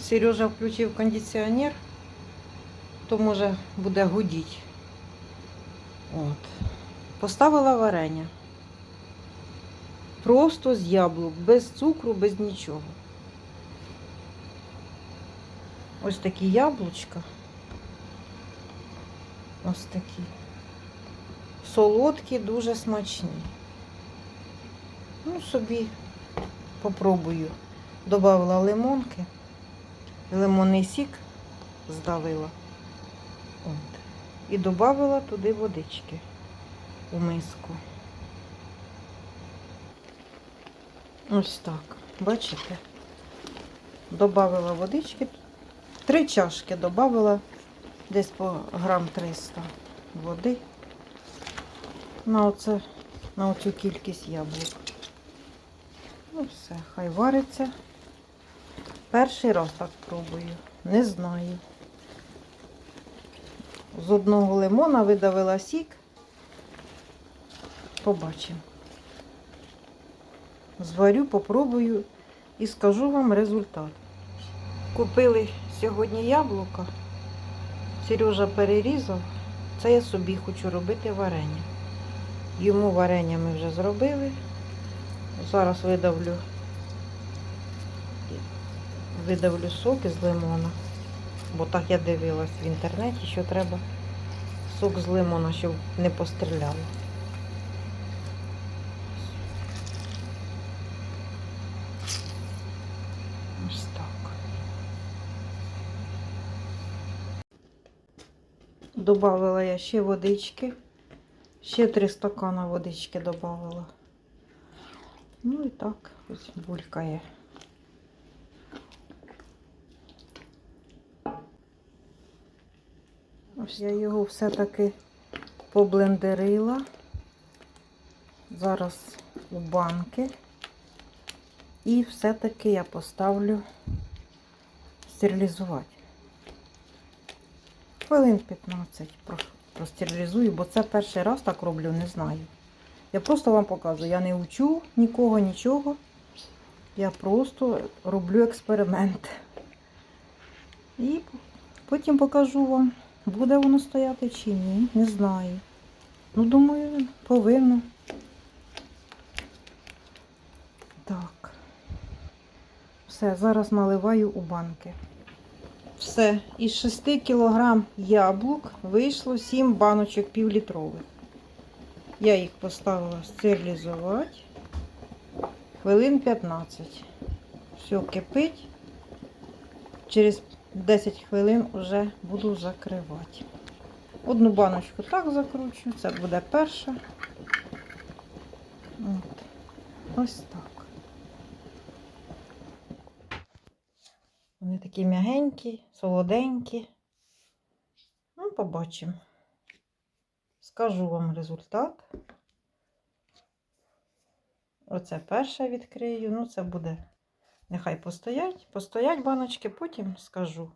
Сережа включив кондиціонер, то може буде гудіти. От. Поставила варення. Просто з яблук, без цукру, без нічого. Ось такі яблучка. Ось такі. Солодкі, дуже смачні. Ну, собі попробую. Добавила лимонки, лимонний сік здалила. От. І додавила туди водички у миску. Ось так. Бачите? Добавила водички. Три чашки додавила десь по грам 300 води. На оце, на оцю кількість яблук. Ну все, хай вариться. Перший раз так пробую. Не знаю. З одного лимона видавила сік. Побачимо. Зварю, попробую і скажу вам результат. Купили сьогодні яблука. Сережа перерізав. Це я собі хочу робити варення. Йому варення ми вже зробили. Зараз видавлю, видавлю сок із лимона. Бо так я дивилась в інтернеті, що треба сок з лимона, щоб не постріляло. Ось так. Добавила я ще водички. Ще три стакана водички додавала. Ну і так ось булькає. Ось я його все-таки поблендерила. Зараз у банки. І все-таки я поставлю стерилізувати. Хвилин 15 простерилізую, бо це перший раз так роблю, не знаю. Я просто вам показую. Я не учу нікого, нічого. Я просто роблю експеримент. І потім покажу вам, буде воно стояти чи ні. Не знаю. Ну, думаю, повинно. Так. Все, зараз наливаю у банки. Все, із 6 кг яблук вийшло 7 баночок півлітрових. Я їх поставила стерилізувати хвилин 15. Все кипить. Через 10 хвилин вже буду закривати. Одну баночку так закручу, це буде перша. От. Ось так. Вони такі м'ягенькі, солоденькі. Ну, побачимо. Скажу вам результат. Оце перше відкрию. Ну, це буде. Нехай постоять. Постоять баночки, потім скажу.